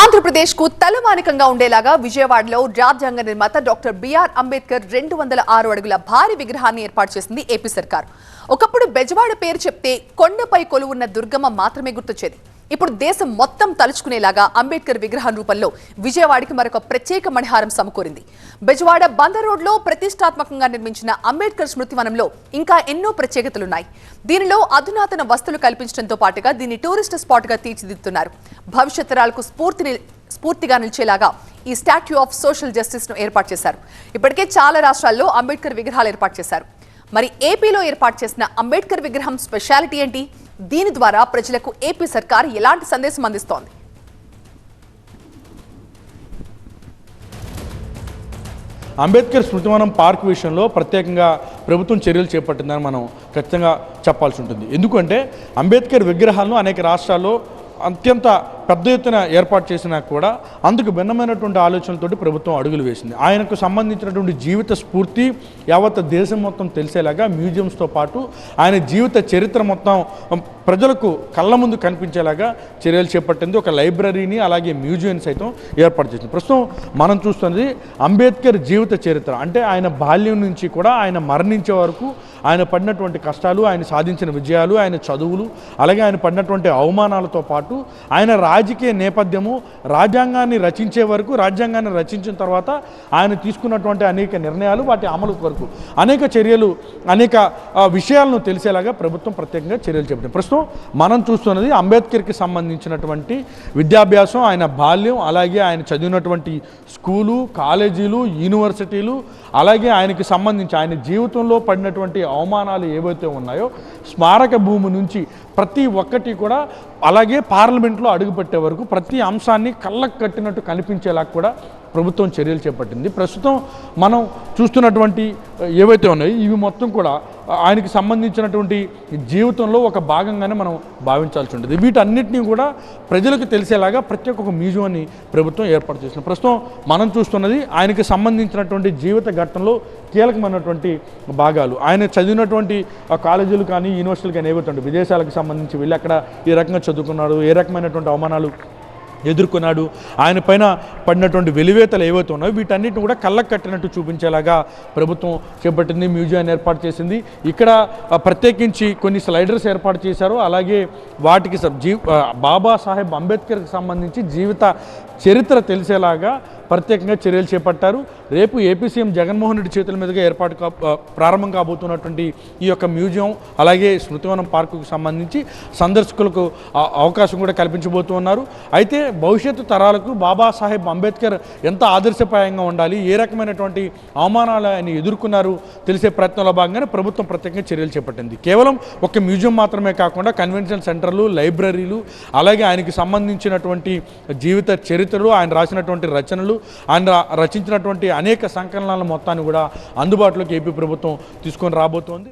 ఆంధ్రప్రదేశ్కు తలమానికంగా ఉండేలాగా విజయవాడలో రాజ్యాంగ నిర్మాత డాక్టర్ బిఆర్ అంబేద్కర్ రెండు వందల ఆరు అడుగుల భారీ విగ్రహాన్ని ఏర్పాటు చేసింది ఏపీ సర్కార్. ఒకప్పుడు బెజవాడ పేరు చెప్తే కొండపై కొలువున్న దుర్గమ్మ మాత్రమే గుర్తొచ్చేది. ఇప్పుడు దేశం మొత్తం తలుచుకునేలాగా అంబేద్కర్ విగ్రహం రూపంలో విజయవాడకి మరొక ప్రత్యేక మణిహారం సమకూరింది. బెజవాడ బందర్ రోడ్లో ప్రతిష్టాత్మకంగా నిర్మించిన అంబేద్కర్ స్మృతివనంలో ఇంకా ఎన్నో ప్రత్యేకతలున్నాయి. దీనిలో అధునాతన వస్తువులు కల్పించడంతో పాటుగా దీన్ని టూరిస్ట్ స్పాట్గా తీర్చిదిద్దుతున్నారు. భవిష్యత్ తరాలకు స్ఫూర్తిని స్ఫూర్తిగా నిలిచేలాగా ఈ స్టాట్యూ ఆఫ్ సోషల్ జస్టిస్ను ఏర్పాటు చేశారు. ఇప్పటికే చాలా రాష్ట్రాల్లో అంబేద్కర్ విగ్రహాలు ఏర్పాటు చేశారు. మరి ఏపీలో ఏర్పాటు చేసిన అంబేద్కర్ విగ్రహం స్పెషాలిటీ ఏంటి? దీని ద్వారా ప్రజలకు ఏపీ సర్కార్ ఎలాంటి సందేశం అందిస్తోంది? అంబేద్కర్ స్మృతివనం పార్క్ విషయంలో ప్రత్యేకంగా ప్రభుత్వం చర్యలు చేపట్టిందని మనం ఖచ్చితంగా చెప్పాల్సి ఉంటుంది. ఎందుకంటే అంబేద్కర్ విగ్రహాలను అనేక రాష్ట్రాల్లో అత్యంత పెద్ద ఎత్తున ఏర్పాటు చేసినా కూడా అందుకు భిన్నమైనటువంటి ఆలోచనలతోటి ప్రభుత్వం అడుగులు వేసింది. ఆయనకు సంబంధించినటువంటి జీవిత స్ఫూర్తి యావత్ దేశం మొత్తం తెలిసేలాగా మ్యూజియంస్తో పాటు ఆయన జీవిత చరిత్ర మొత్తం ప్రజలకు కళ్ళ ముందు కనిపించేలాగా చర్యలు చేపట్టింది. ఒక లైబ్రరీని అలాగే మ్యూజియం సైతం ఏర్పాటు చేసింది. ప్రస్తుతం మనం చూస్తున్నది అంబేద్కర్ జీవిత చరిత్ర. అంటే ఆయన బాల్యం నుంచి కూడా ఆయన మరణించే వరకు ఆయన పడినటువంటి కష్టాలు ఆయన సాధించిన విజయాలు ఆయన చదువులు అలాగే ఆయన పడినటువంటి అవమానాలతో పాటు ఆయన రాజకీయ నేపథ్యము రాజ్యాంగాన్ని రచించే వరకు రాజ్యాంగాన్ని రచించిన తర్వాత ఆయన తీసుకున్నటువంటి అనేక నిర్ణయాలు వాటి అమలు వరకు అనేక చర్యలు అనేక విషయాలను తెలిసేలాగా ప్రభుత్వం ప్రత్యేకంగా చర్యలు చేపట్టింది. ప్రస్తుతం మనం చూస్తున్నది అంబేద్కర్కి సంబంధించినటువంటి విద్యాభ్యాసం ఆయన బాల్యం అలాగే ఆయన చదివినటువంటి స్కూలు కాలేజీలు యూనివర్సిటీలు అలాగే ఆయనకి సంబంధించి ఆయన జీవితంలో పడినటువంటి అవమానాలు ఏవైతే ఉన్నాయో స్మారక భూమి నుంచి ప్రతి ఒక్కటి కూడా అలాగే పార్లమెంట్లో అడుగుపెట్టే వరకు ప్రతి అంశాన్ని కళ్ళకు కట్టినట్టు కనిపించేలా కూడా ప్రభుత్వం చర్యలు చేపట్టింది. ప్రస్తుతం మనం చూస్తున్నటువంటి ఏవైతే ఉన్నాయో ఇవి మొత్తం కూడా ఆయనకి సంబంధించినటువంటి జీవితంలో ఒక భాగంగానే మనం భావించాల్సి ఉంటుంది. వీటన్నిటినీ కూడా ప్రజలకు తెలిసేలాగా ప్రత్యేక ఒక మ్యూజియంని ప్రభుత్వం ఏర్పాటు చేసింది. ప్రస్తుతం మనం చూస్తున్నది ఆయనకి సంబంధించినటువంటి జీవిత ఘట్టంలో కీలకమైనటువంటి భాగాలు. ఆయన చదివినటువంటి కాలేజీలు కానీ యూనివర్సిటీలు కానీ ఏవైతే ఉంటాయి విదేశాలకు సంబంధించి వెళ్ళి అక్కడ ఏ రకంగా చదువుకున్నాడు ఏ రకమైనటువంటి అవమానాలు ఎదుర్కొన్నాడు. ఆయన పైన పడినటువంటి వెలివేతలు ఏవైతే ఉన్నాయో వీటన్నిటిని కూడా కళ్ళకు కట్టినట్టు చూపించేలాగా ప్రభుత్వం చేపట్టింది మ్యూజియాన్ని ఏర్పాటు చేసింది. ఇక్కడ ప్రత్యేకించి కొన్ని స్లైడర్స్ ఏర్పాటు చేశారు. అలాగే వాటికి జీ బాబాసాహెబ్ అంబేద్కర్కి సంబంధించి జీవిత చరిత్ర తెలిసేలాగా ప్రత్యేకంగా చర్యలు చేపట్టారు. రేపు ఏపీ సీఎం జగన్మోహన్ రెడ్డి చేతుల మీదుగా ఏర్పాటు కా ప్రారంభం కాబోతున్నటువంటి ఈ యొక్క మ్యూజియం అలాగే స్మృతివనం పార్కుకు సంబంధించి సందర్శకులకు అవకాశం కూడా కల్పించబోతున్నారు. అయితే భవిష్యత్తు తరాలకు బాబాసాహెబ్ అంబేద్కర్ ఎంత ఆదర్శప్రాయంగా ఉండాలి ఏ రకమైనటువంటి అవమానాలు ఆయన ఎదుర్కొన్నారు తెలిసే ప్రయత్నంలో భాగంగానే ప్రభుత్వం ప్రత్యేకంగా చర్యలు చేపట్టింది. కేవలం ఒక మ్యూజియం మాత్రమే కాకుండా కన్వెన్షన్ సెంటర్లు లైబ్రరీలు అలాగే ఆయనకి సంబంధించినటువంటి జీవిత చరిత్రలు ఆయన రాసినటువంటి రచనలు ఆయన రచించినటువంటి అనేక సంకలనాల మొత్తాన్ని కూడా అందుబాటులోకి ఏపీ ప్రభుత్వం తీసుకొని రాబోతోంది.